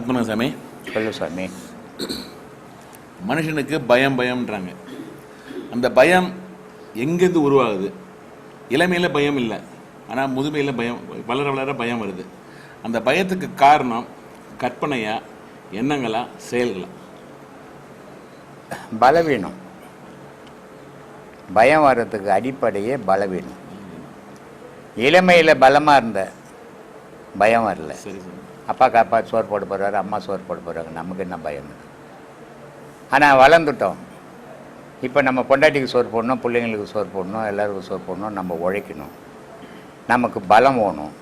ஆத்மனா சாமி. சொல்லு சாமி. மனுஷனுக்கு பயம் பயம்ன்றாங்க. அந்த பயம் எங்கேருந்து உருவாகுது? இளமையில் பயம் இல்லை. ஆனால் முதுமையில் பயம் வளர வளர பயம் வருது. அந்த பயத்துக்கு காரணம் கற்பனையா எண்ணங்களா செயல்களா? பலவீனம். பயம் வர்றதுக்கு அடிப்படையே பலவீனம். இளமையில் பலமாக இருந்த பயம் வரல. அப்பா சோறு போட போகிறாரு அம்மா சோறு போட போகிறாங்க நமக்கு என்ன பயம்? ஆனால் வளர்ந்துட்டோம். இப்போ நம்ம பொண்டாட்டிக்கு சோறு போடணும் பிள்ளைங்களுக்கு சோறு போடணும் எல்லாருக்கும் சோறு போடணும் நம்ம உழைக்கணும். நமக்கு பலம் வேணும்.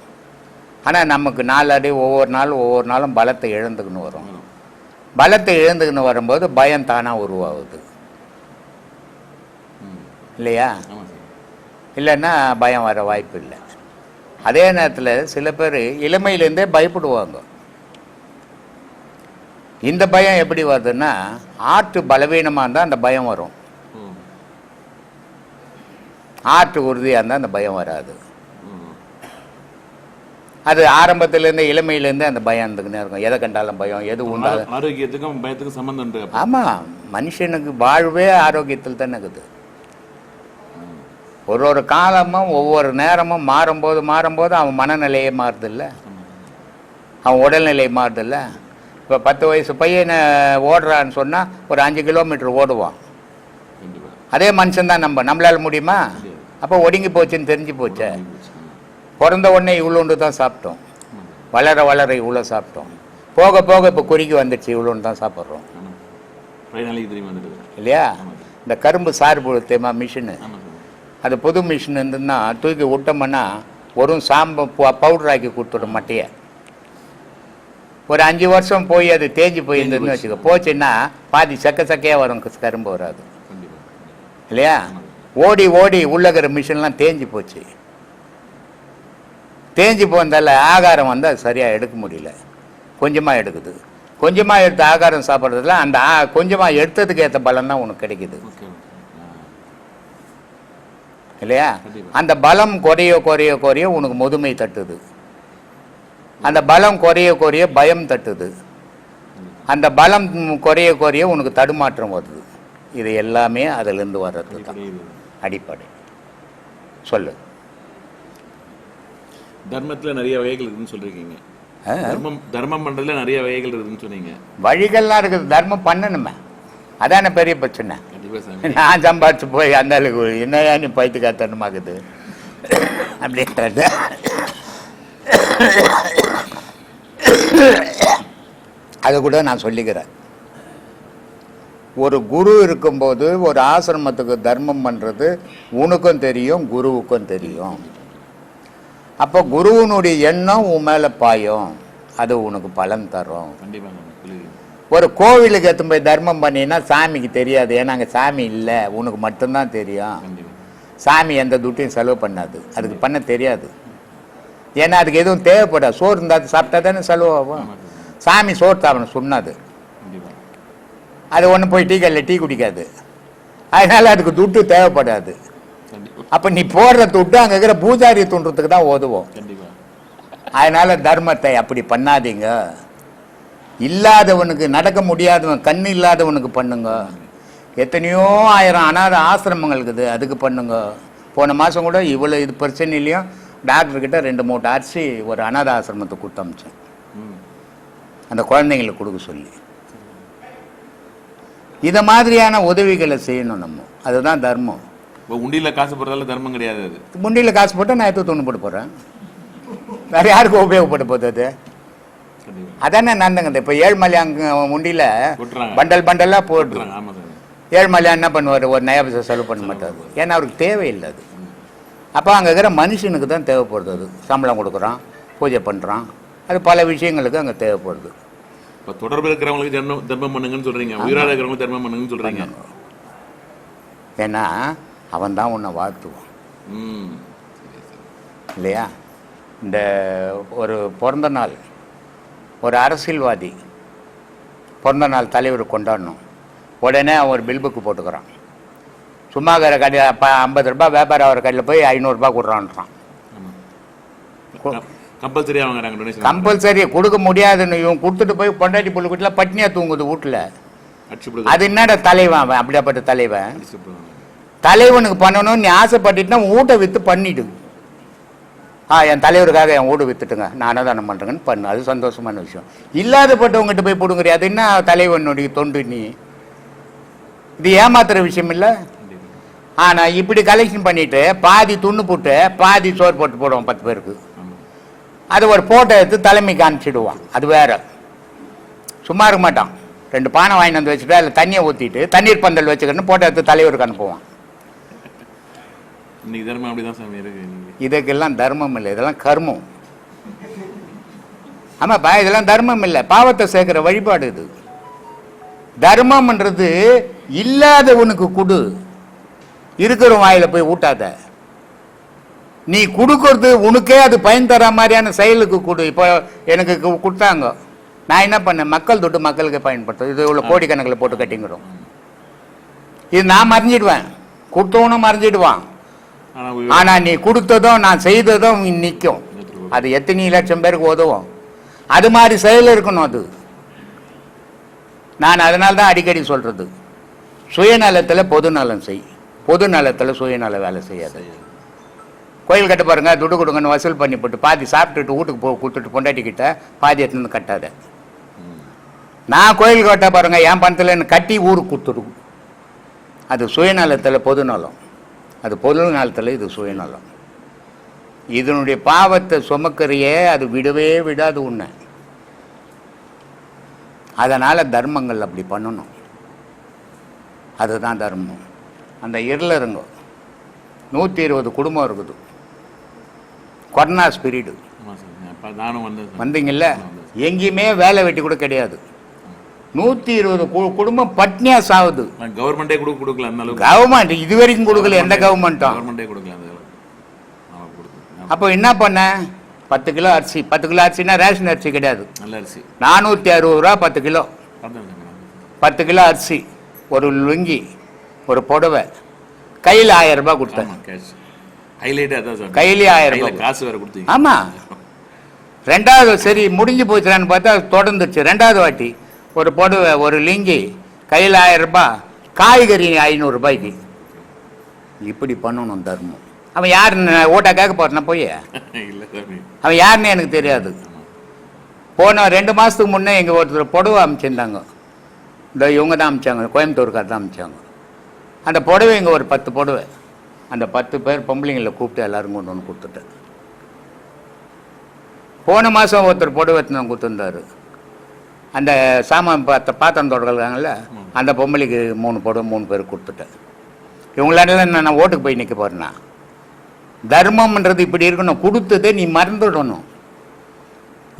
ஆனால் நமக்கு நாளடி ஒவ்வொரு நாளும் ஒவ்வொரு நாளும் பலத்தை இழந்துக்கின்னு வரும். பலத்தை இழந்துக்கின்னு வரும்போது பயம் தானாக உருவாகுது. இல்லையா? இல்லைன்னா பயம் வர வாய்ப்பு இல்லை. அதே நேரத்தில் சில பேர் இளமையிலேருந்தே பயப்படுவாங்க இந்த பயம் எப்படி வருதுன்னா ஆற்று பலவீனமாக இருந்தால் அந்த பயம் வரும் ஆற்று உறுதியாக இருந்தால் அந்த பயம் வராது. அது ஆரம்பத்துலேருந்தே இளமையிலேருந்தே அந்த பயம் இருந்துக்கினே இருக்கும் எதை கண்டாலும் பயம் எது உண்டாலும் ஆரோக்கியத்துக்கும் பயத்துக்கும் சம்மந்தம். ஆமாம் மனுஷனுக்கு வாழ்வே ஆரோக்கியத்தில் தானே இருக்குது ஒரு ஒரு காலமும் ஒவ்வொரு நேரமும் மாறும்போது மாறும்போது அவன் மனநிலையே மாறுதில்ல. அவன் உடல்நிலை மாறுதில்ல. இப்போ பத்து வயசு பையனை ஓடுறான்னு சொன்னால் ஒரு அஞ்சு கிலோமீட்டர் ஓடுவான். அதே மனுஷன்தான் நம்ம. நம்மளால முடியுமா? அப்போ ஒடுங்கி போச்சுன்னு தெரிஞ்சு போச்சே. பிறந்த உடனே இவ்வளோண்டு தான் சாப்பிட்டோம். வளர வளர இவ்வளோ சாப்பிட்டோம். போக போக இப்போ குறுக்கி வந்துடுச்சு இவ்வளோன்னு தான் சாப்பிட்றோம். தெரியுமா இல்லையா? இந்த கரும்பு சாறு பொழுத்தேமா மிஷினு. அது புது மிஷின் இருந்துன்னா தூக்கி விட்டோம்னா ஒரு சாம்பு பவுடர் ஆக்கி கொடுத்துடும் மட்டையை. ஒரு அஞ்சு வருஷம் போய் அது தேஞ்சு போயிருந்ததுன்னு வச்சுக்கோ போச்சுன்னா பாதி சக்க சக்கையாக வரும் கரும்பு வராது. இல்லையா? ஓடி ஓடி உள்ளக்கிற மிஷின்லாம் தேஞ்சு போச்சு. தேஞ்சு போனதால ஆகாரம் வந்து அது சரியாக எடுக்க முடியல. கொஞ்சமாக எடுக்குது. கொஞ்சமாக எடுத்த ஆகாரம் சாப்பிட்றதுல அந்த கொஞ்சமாக எடுத்ததுக்கு ஏற்ற பலன் தான் உனக்கு கிடைக்குது. இல்லையா. அந்த பலம் குறைய குறைய குறைய உனக்கு முதுமை தட்டுது. அந்த பலம் குறைய குறைய பயம் தட்டுது. அந்த பலம் குறைய குறைய உனக்கு தடுமாற்றம் வருது. இது எல்லாமே அதிலிருந்து வர்றது தான். அடிப்படை. சொல்லு. தர்மத்துல நிறைய வகைகள் இருக்குன்னு சொல்லிருக்கீங்க. ஆ? தர்மம் தர்மம் பண்றதுல நிறைய வகைகள் இருக்குன்னு சொன்னீங்க. வழிகள்லாம் இருக்குது. தர்மம் பண்ணணுமே. அதான பெரிய பிரச்சனை? நான் சம்பாதிச்சு போய் அந்த அளவுக்கு என்னையா நீ பைத்து காத்தனமாக்குது அப்படின்றது அதை கூட நான் சொல்லிக்கிறேன். ஒரு குரு இருக்கும்போது ஒரு ஆசிரமத்துக்கு தர்மம் பண்ணுறது உனக்கும் தெரியும் குருவுக்கும் தெரியும். அப்போ குருவினுடைய எண்ணம் உன் மேலே பாயும். அது உனக்கு பலன் தரும். ஒரு கோவிலுக்கு எடுத்து போய் தர்மம் பண்ணினா சாமிக்கு தெரியாது. ஏன்னா அங்கே சாமி இல்லை. உனக்கு மட்டும்தான் தெரியும். சாமி எந்த துட்டையும் செலவு பண்ணாது. அதுக்கு பண்ண தெரியாது. ஏன்னா அதுக்கு எதுவும் தேவைப்படாது. சோறு இருந்தால் சாப்பிட்டா தானே செலவாகும். சாமி சோறு சாப்பிடணும் சொன்னாது. அது ஒன்று போய் டீ கடையில் டீ குடிக்காது. அதனால அதுக்கு துட்டு தேவைப்படாது. அப்போ நீ போடுற துட்டு அங்கே இருக்கிற பூஜாரி தூண்டுறதுக்கு தான் உதவும் அதனால தர்மத்தை அப்படி பண்ணாதீங்க. இல்லாதவனுக்கு நடக்க முடியாதவன் கண் இல்லாதவனுக்கு பண்ணுங்க. எத்தனையோ ஆயிரம் அனாத ஆசிரமங்கள் இருக்குது அதுக்கு பண்ணுங்க. போன மாதம் கூட இவ்வளோ இது பிரச்சனையிலையும் டாக்டர்கிட்ட ரெண்டு மூட்டை அரிசி ஒரு அனாத ஆசிரமத்துக்கு கொடுத்து அமிச்சேன். அந்த குழந்தைங்களுக்கு கொடுக்க சொல்லி. இதை மாதிரியான உதவிகளை செய்யணும் நம்ம. அதுதான் தர்மம். இப்போ உண்டியில் காசு போடுறதால தர்மம் கிடையாது அது. முண்டியில் காசு போட்டால் நான் எடுத்து துணி போட்டு போகிறேன் வேற யாருக்கு உபயோகப்பட போகுது அது? அதானே நடந்துங்க இப்போ ஏழ்மலை அங்கே முண்டியில் கொட்டுறாங்க. பண்டல் பண்டலாக போட்டு போட்டுறாங்க ஆமாம் சார். ஏழ்மலையா என்ன பண்ணுவார்? ஒரு நயா பைசா செலவு பண்ண மாட்டார். ஏன்னா அவருக்கு தேவையில்லை அது. அப்போ அங்கே இருக்கிற மனுஷனுக்கு தான் தேவைப்படுது அது. சம்பளம் கொடுக்குறான் பூஜை பண்ணுறான் அது பல விஷயங்களுக்கு அங்கே தேவைப்படுது. இப்போ தொடர்பு இருக்கிறவங்களுக்கு தர்மம் தர்மம் பண்ணுங்கன்னு சொல்றீங்க. உயிராக இருக்கிறவங்களுக்கு தர்மம் பண்ணுங்கன்னு சொல்றீங்க. ஏன்னா அவன் தான் உன்னை வாழ்த்துவான். இல்லையா? இந்த ஒரு பிறந்த நாள். ஒரு அரசியல்வாதி பிறந்த நாள் தலைவர் கொண்டாடணும். உடனே அவன் ஒரு பில் புக்கு போட்டுக்கிறான். சும்மா இருக்கிற கடையில் ஐம்பது ரூபாய் வியாபாரம் ஆகிற கடையில் போய் ஐநூறுரூபா கொடுறான்றான். டொனேஷன் கம்பல்சரி கொடுக்க முடியாதுன்னு இவன் கொடுத்துட்டு போய் பொண்டாட்டி புள்ளு வீட்டில் பட்னியாக தூங்குது வீட்டில். அது என்னடா தலைவன் அவன் அப்படியாப்பட்ட தலைவன்? தலைவனுக்கு பண்ணணும்னு நீ ஆசைப்பட்டுட்டுனா வீட்டை விற்று பண்ணிடு. ஆ என் தலைவருக்காக என் வீடு வித்துட்டுங்க. நான் அன்னதானம் பண்ணுறேங்கன்னு பண்ணு. அது சந்தோஷமான விஷயம். இல்லாதப்பட்டவங்ககிட்ட போய் போடுங்கிறியா அது என்ன தலைவனுடைய தொண்டு நீ? இது ஏமாத்துற விஷயம் இல்லை? ஆனால் இப்படி கலெக்ஷன் பண்ணிட்டு பாதி துண்ணு போட்டு பாதி சோறு போட்டு போடுவோம் பத்து பேருக்கு. அது ஒரு போட்டோ எடுத்து தலைமைக்கு அனுப்பிச்சிடுவான் அது வேற. சும்மா இருக்க மாட்டான். ரெண்டு பானை வாங்கிட்டு வந்து வச்சுட்டு அதில் தண்ணியை ஊற்றிட்டு தண்ணீர் பந்தல் வச்சுக்கணும் போட்டோ எடுத்து தலைவருக்கு அனுப்புவான். இன்னைக்கு தர்மம் அப்படிதான் சாமி இருக்கு. இதுக்கெல்லாம் தர்மம் இல்லை இதெல்லாம் கர்மம். ஆமாப்பா இதெல்லாம் தர்மம் இல்லை. பாவத்தை சேர்க்கிற வழிபாடு இது. தர்மம்ன்றது இல்லாதவனுக்கு கொடு. இருக்கிற வாயில போய் ஊட்டாத. நீ கொடுக்கறது உனக்கே அது பயன் தர மாதிரியான செயலுக்கு கொடு. இப்போ எனக்கு கொடுத்தாங்க. நான் என்ன பண்ணேன்? மக்கள் தொட்டு மக்களுக்கு பயன்படுத்தும் இது இவ்வளோ கோடிக்கணக்கில் போட்டு கட்டிங்கிறோம். இது நான் மறைஞ்சிடுவேன். கொடுத்தவனும் மறைஞ்சிடுவான். ஆனா உயிர் ஆனா நீ கொடுத்ததும் நான் செய்ததும் நிற்கும் அது எத்தனை லட்சம் பேருக்கு உதவும்? அது மாதிரி செயல் இருக்கணும் அது. நான் அதனால தான் அடிக்கடி சொல்றது. சுயநலத்தில் பொதுநலம் செய். பொது நலத்தில் சுயநல வேலை செய்யாத. கோயில் கட்ட பாருங்க துட்டு கொடுங்கன்னு வசூல் பண்ணி போட்டு பாதி சாப்பிட்டுட்டு வீட்டுக்கு போ கொடுத்துட்டு பொண்டாட்டிக்கிட்ட பாதி எடுத்துன்னு கட்டாத. நான் கோயில் கட்ட பாருங்க என் பணத்தில் கட்டி ஊருக்கு கொடுத்துடும். அது சுயநலத்தில் பொதுநலம். அது பொது நலத்தில் இது சுயநலம். இதனுடைய பாவத்தை சுமக்கிறையே அது விடவே விடாது உன்னை. அதனால் தர்மங்கள் அப்படி பண்ணணும். அதுதான் தர்மம். அந்த இருள இருங்க. நூற்றி இருபது குடும்பம் இருக்குது. Corona spread. வந்தீங்கல்ல? எங்கேயுமே வேலை வெட்டி கூட கிடையாது. நூற்றி இருபது குடும்பம் பட்னியாக சாவுது நான் கவர்மெண்டே கூட கொடுக்கல அந்த அளவுக்கு. கவர்மெண்ட் இது வரைக்கும் கொடுக்கல எந்த கவர்மெண்ட்டும் கவர்மெண்டே கொடுக்கல ஆமாம் அப்போ என்ன பண்ண? பத்து கிலோ அரிசி. பத்து கிலோ அரிசினா ரேஷன் அரிசி கிடையாது. நல்ல அரிசி. நானூற்றி அறுபது ரூபா பத்து கிலோ. பத்து கிலோ. அரிசி. ஒரு லுங்கி ஒரு புடவை. கையில் ஆயிரம் ரூபாய் சார் கையிலே ஆயிரம் ரூபாய் காசு வேற கொடுத்தீங்க. ஆமா. ரெண்டாவது சரி முடிஞ்சு போச்சுடான்னு பார்த்தா தொடர்ந்துச்சு ரெண்டாவது வாட்டி. ஒரு புடவை ஒரு லிங்கி கையில் ஆயிரம் ரூபாய் காய்கறி ஐநூறு ரூபாய்க்கு. இப்படி பண்ணணும் தர்மம். அவன் யாருன்னு ஓட்டா கேட்க போறேன்னா போய். அவன் யாருன்னு எனக்கு தெரியாது. போன ரெண்டு மாதத்துக்கு முன்னே எங்கள் ஒருத்தர் புடவை அனுப்பிச்சிருந்தாங்க இந்த இவங்க தான் அனுப்பிச்சாங்க கோயம்புத்தூர்கார் தான் அனுப்பிச்சாங்க அந்த புடவை இங்கே ஒரு பத்து புடவை. அந்த பத்து பேர் பொம்பளைங்களை கூப்பிட்டு எல்லாரும் கொண்டு வந்து கொடுத்துட்டேன். போன மாதம் ஒருத்தர் புடவை எடுத்துன்னு கொடுத்துருந்தாரு. அந்த சாமான் பார்த்த பாத்திரம் தொடர்களாங்கல்ல அந்த பொம்பளைக்கு மூணு புடவை மூணு பேர் கொடுத்துட்டேன். இவங்களால நான் ஓட்டுக்கு போய் நிற்க போகிறேன்னா தர்மம்ன்றது இப்படி இருக்கணும். கொடுத்ததை நீ மறந்துடணும்.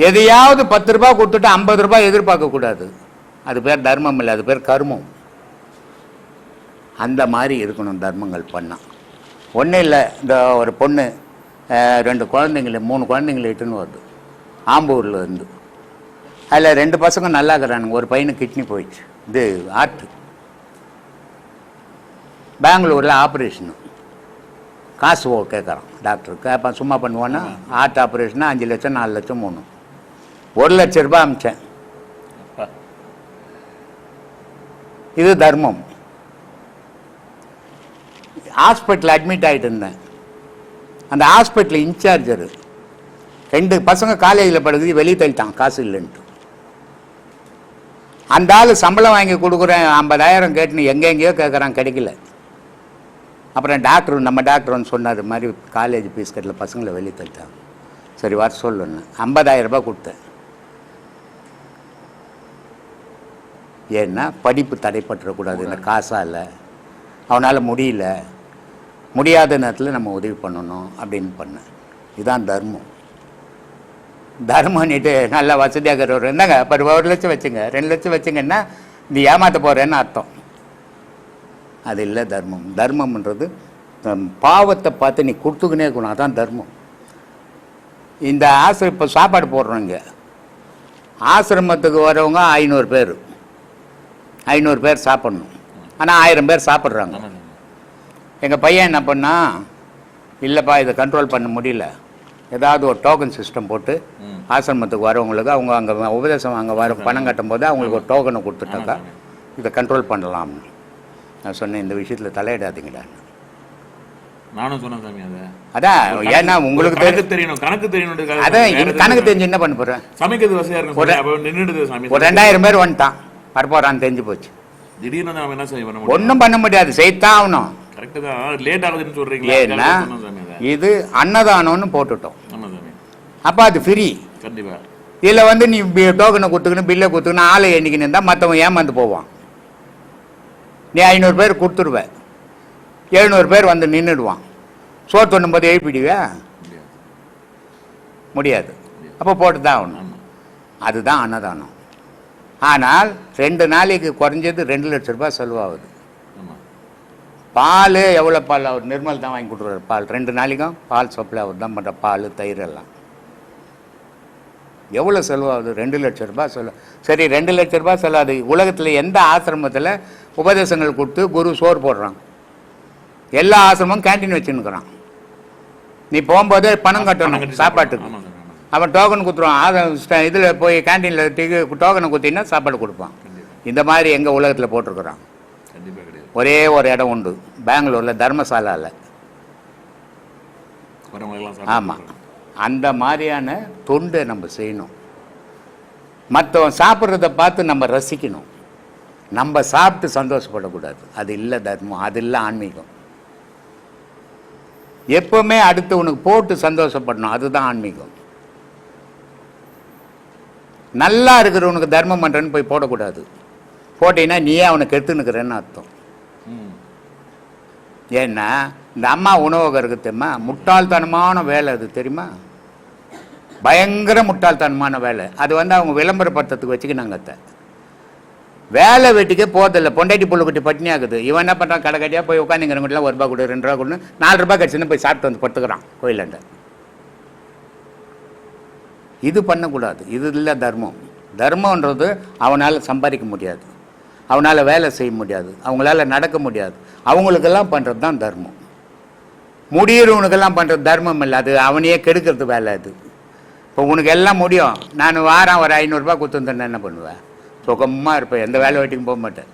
எதையாவது பத்து ரூபாய் கொடுத்துட்டு ஐம்பது ரூபாய் எதிர்பார்க்க கூடாது. அது பேர் தர்மம் இல்லை அது பேர் கர்மம். அந்த மாதிரி இருக்கணும் தர்மங்கள் பண்ணால் ஒன்றும் இல்லை இந்த ஒரு பொண்ணு ரெண்டு குழந்தைங்கள மூணு குழந்தைங்கள இட்டுன்னு வருது. ஆம்பூரில் இருந்து. அதில் ரெண்டு பசங்க நல்லா இருக்கிறானுங்க ஒரு பையனுக்கு கிட்னி போயிடுச்சு. இது ஆர்ட் பெங்களூரில் ஆப்ரேஷனு காசு ஓ கேட்குறான் டாக்டர் கேட்பான் சும்மா பண்ணுவோன்னா ஹார்ட் ஆப்ரேஷனா அஞ்சு லட்சம் நாலு லட்சம் மூணு. ஒரு லட்ச ரூபாய் அமிச்சேன். இது தர்மம். ஹாஸ்பிட்டலில் அட்மிட் ஆகிட்டு இருந்தேன். அந்த ஹாஸ்பிட்டல் இன்சார்ஜர். ரெண்டு பசங்க காலேஜில் படுக்குது வெளியே தள்ளிட்டான். காசு இல்லைன்ட்டு. அந்த ஆள் சம்பளம் வாங்கி கொடுக்குறேன் ஐம்பதாயிரம் கேட்டுன்னு எங்கெங்கேயோ கேட்குறான் கிடைக்கல. அப்புறம் டாக்டர் நம்ம டாக்டர் வந்து சொன்னார் மாதிரி காலேஜ் ஃபீஸ் கட்டல பசங்களை வெளியே தள்ளிட்டாங்க. சரி வர சொல்லுன்னு ஐம்பதாயிரரூபா ரூபாய் கொடுத்தேன். ஏன்னா படிப்பு தடைப்பட்டுறக்கூடாது இந்த காசால். இல்லை அவனால் முடியல. முடியாத நேரத்தில் நம்ம உதவி பண்ணணும் அப்படின்னு பண்ணேன். இதுதான் தர்மம். தர்மம்னுட்டு நல்லா வசதியாக இருக்கிறவர். இருந்தாங்க இப்போ ஒரு லட்சம் வச்சுங்க. ரெண்டு லட்சம் வச்சுங்கன்னா நீ ஏமாற்ற போகிறேன்னு அர்த்தம். அது இல்லை தர்மம். தர்மம்ன்றது பாவத்தை பார்த்து நீ கொடுத்துக்கினே இருக்கணும். அதான் தர்மம். இந்த ஆசிரம் இப்போ சாப்பாடு போடுறோம் இங்கே. ஆசிரமத்துக்கு வரவங்க ஐநூறு பேர். ஐநூறு பேர் சாப்பிட்ணும். ஆனால் ஆயிரம் பேர் சாப்பிட்றாங்க. எங்கள் பையன் என்ன பண்ணா இல்லைப்பா இதை கண்ட்ரோல் பண்ண முடியல. ஏதாவது ஒரு டோக்கன் சிஸ்டம் போட்டு. ஆசிரமத்துக்கு வரவங்களுக்கு அவங்க அங்கே உபதேசம் அங்கே வர பணம் கட்டும் போது அவங்களுக்கு ஒரு டோக்கனை கொடுத்துட்டாக்கா இதை கண்ட்ரோல் பண்ணலாம்னு நான் சொன்னேன் இந்த விஷயத்தில் தலையிடாதீங்கடா. நானும் சொன்னேன் சாமி அதை. அதான் ஏன்னா உங்களுக்கு தெரியும். தெரியணும் கணக்கு தெரியணும் அதான் இது கணக்கு தெரிஞ்சு என்ன பண்ண போகிறேன் சமைக்கிறது வசதியா இருக்கும் ஒரு- சாமி ரெண்டாயிரம் பேர் வந்துட்டான். வரப்போறான்னு தெரிஞ்சு போச்சு. திடீர்னு வந்து நம்ம என்ன செய்ய பண்ண முடியும்? ஒன்றும் பண்ண முடியாது செய்தான் ஆகணும். கரெக்ட் தான். லேட் ஆகுதுன்னு சொல்றீங்களா? இது அன்னதானம்னு போட்டுட்டோம். அப்போ அது ஃப்ரீ இதில் வந்து நீ டோக்கனை கொடுத்துக்கணும் பில்லை கொடுத்துக்கணும் ஆளை எண்ணிக்கணும் இருந்தால் மற்றவன் ஏமாந்து போவான். நீ ஐநூறு பேர் கொடுத்துருவ. எழுநூறு பேர் வந்து நின்றுடுவான் சோறு தொண்ணும்போது எழுப்பிடுவே முடியாது. அப்போ போட்டு தான் ஆகணும் அதுதான் அன்னதானம். ஆனால் ரெண்டு நாளைக்கு குறைஞ்சது ரெண்டு லட்ச ரூபாய் செலவாகுது. பால் எவ்வளோ பால்? அவர் நிர்மல் தான் வாங்கி கொடுக்குறாரு பால். ரெண்டு நாளைக்கும் பால் சப்ளை அவர் தான் பண்ணுற பால் தயிர் எல்லாம். எவ்வளோ செலவாகுது? ரெண்டு லட்ச ரூபாய் செலவு. சரி ரெண்டு லட்ச ரூபாய் செலவாது உலகத்தில் எந்த ஆசிரமத்தில் உபதேசங்கள் கொடுத்து குரு சோறு போடுறான்? எல்லா ஆசிரமும் கேண்டீன் வச்சுன்னுக்குறான். நீ போகும்போதே பணம் கட்டணும் கட்டி சாப்பாட்டுக்கு. அவன் டோக்கன் கொடுத்துருவான் இதில் போய் கேண்டீனில் டிக்கு டோக்கனை குத்தினா சாப்பாடு கொடுப்பான். இந்த மாதிரி எங்கள் உலகத்தில் போட்டிருக்கிறான். ஒரே ஒரு இடம் உண்டு பெங்களூரில் தர்மசாலாவில் ஆமாம் அந்த மாதிரியான தொண்டை நம்ம செய்யணும். மற்றவன் சாப்பிட்றத பார்த்து நம்ம ரசிக்கணும். நம்ம சாப்பிட்டு சந்தோஷப்படக்கூடாது. அது இல்லை தர்மம் அது இல்லை ஆன்மீகம். எப்பவுமே அடுத்து உனக்கு போட்டு சந்தோஷப்படணும் அதுதான் ஆன்மீகம். நல்லா இருக்கிறவனுக்கு தர்மம் பண்ணுறேன்னு போய் போடக்கூடாது. போட்டீங்கன்னா நீயே அவனுக்கு எடுத்துன்னுக்கிறேன்னு அர்த்தம். ஏன்னா இந்த அம்மா உணவகம் தெரியுமா முட்டாள்தனமான வேலை அது தெரியுமா? பயங்கர முட்டாள்தனமான வேலை. அது வந்து அவங்க விளம்பரப்படுத்துறதுக்கு வச்சுக்கினாங்க அத்தை. வேலை வெட்டிக்கே போதில்லை பொண்டாட்டி புள்ளுக்குட்டி பட்டினி ஆகுது. இவன் என்ன பண்ணுறான் கடை கடையாக போய் உட்காந்துங்கிறவங்களாம் ஒரு ரூபா கொடு ரெண்டு ரூபா கொடு நாலு ரூபாய் கிடச்சுன்னு போய் சாப்பிட்டு வந்து படுத்துக்கிறான் கோயிலாண்ட. இது பண்ணக்கூடாது. இது இல்லை தர்மம். தர்மன்றது அவனால் சம்பாதிக்க முடியாது. அவனால் வேலை செய்ய முடியாது. அவங்களால நடக்க முடியாது. அவங்களுக்கெல்லாம் பண்ணுறது தான் தர்மம். முடியிறவனுக்கெல்லாம் பண்ணுறது தர்மம் இல்லை. அது அவனையே கெடுக்கிறது வேலை அது. இப்போ உனக்கு எல்லாம் முடியும். நான் வாரம் ஒரு ஐநூறுரூபா கொடுத்துருந்தேன்னா என்ன பண்ணுவேன் சுகமாக இருப்பேன். எந்த வேலை வெட்டிக்கும் போக மாட்டேன்.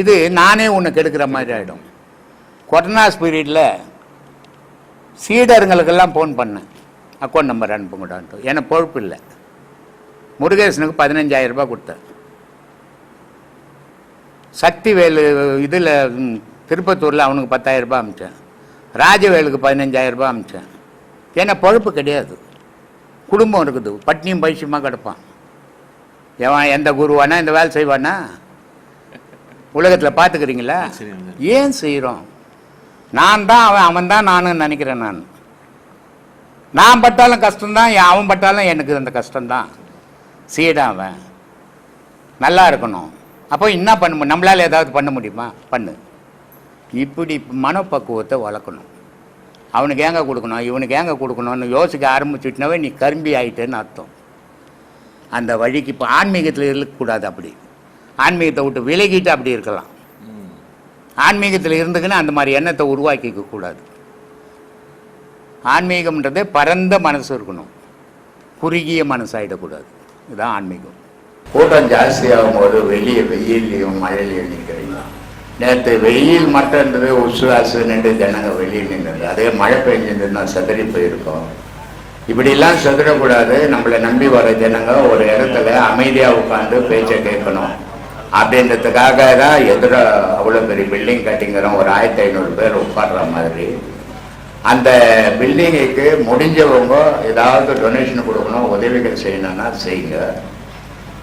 இது நானே உன்னை கெடுக்கிற மாதிரி ஆகிடும் கொரோனா பீரியடில் சீடருங்களுக்கெல்லாம் ஃபோன் பண்ணேன். அக்கௌண்ட் நம்பர் அனுப்புங்கடான்ட்டு ஏன்னா பொறுப்பு இல்லை. முருகேசனுக்கு பதினஞ்சாயிரரூபா கொடுத்தேன். சக்திவேலு இதில் திருப்பத்தூரில் அவனுக்கு பத்தாயிரம் ரூபாய் அமிச்சேன். ராஜவேலுக்கு பதினஞ்சாயிரம் ரூபாய் அமிச்சேன். ஏன்னா பொழப்பு கிடையாது. குடும்பம் இருக்குது. பட்னியும் பைசியமாக கிடப்பான். எவன் எந்த குருவானா இந்த வேலை செய்வானா? உலகத்தில் பார்த்துக்கிறீங்களா? ஏன் செய்கிறோம் நான் தான் அவன் அவன் தான் நானும் நினைக்கிறேன் நான். நான் பட்டாலும் கஷ்டம்தான் அவன் பட்டாலும் எனக்கு அந்த கஷ்டம்தான். சீடான் அவன். நல்லா இருக்கணும். அப்போ என்ன பண்ண நம்மளால் ஏதாவது பண்ண முடியுமா? பண்ணு. இப்படி மனப்பக்குவத்தை வளர்க்கணும். அவனுக்கு ஏங்க கொடுக்கணும்? இவனுக்கு ஏங்க கொடுக்கணும்னு யோசிக்க ஆரம்பிச்சுட்டுனாவே நீ கரும்பி ஆகிட்டேன்னு அர்த்தம். அந்த வழிக்கு இப்போ ஆன்மீகத்தில் இருக்கக்கூடாது அப்படி. ஆன்மீகத்தை விட்டு விலகிட்டு அப்படி இருக்கலாம். ஆன்மீகத்தில் இருந்துக்குன்னு அந்த மாதிரி எண்ணத்தை உருவாக்கிக்க கூடாது. ஆன்மீகம்ன்றதே பரந்த மனசு இருக்கணும். குறுகிய மனசாயிடக்கூடாது. இதுதான் ஆன்மீகம். கூட்டம் ஜாஸ்தியாகும் போது வெளியே வெயிலையும் மழையிலையும் நிற்கிறீங்களா? நேற்று வெயில் மட்டும் இருந்தது உசுவாசு நின்று ஜனங்க வெளியில் நின்றது. அதே மழை பெஞ்சிருந்ததுன்னா செதறி போயிருக்கோம். இப்படிலாம் செதறக்கூடாது. நம்மளை நம்பி வர ஜனங்க ஒரு இடத்துல அமைதியாக உட்காந்து பேச்சை கேட்கணும். அப்படின்றதுக்காக தான் எதிர அவ்வளோ பெரிய பில்டிங் கட்டிங்கிறோம். ஒரு ஆயிரத்தி ஐநூறு பேர் உட்கார்ற மாதிரி. அந்த பில்டிங்குக்கு முடிஞ்சவங்க ஏதாவது டொனேஷன் கொடுக்கணும் உதவிகள் செய்யணும்னா செய்யுங்க.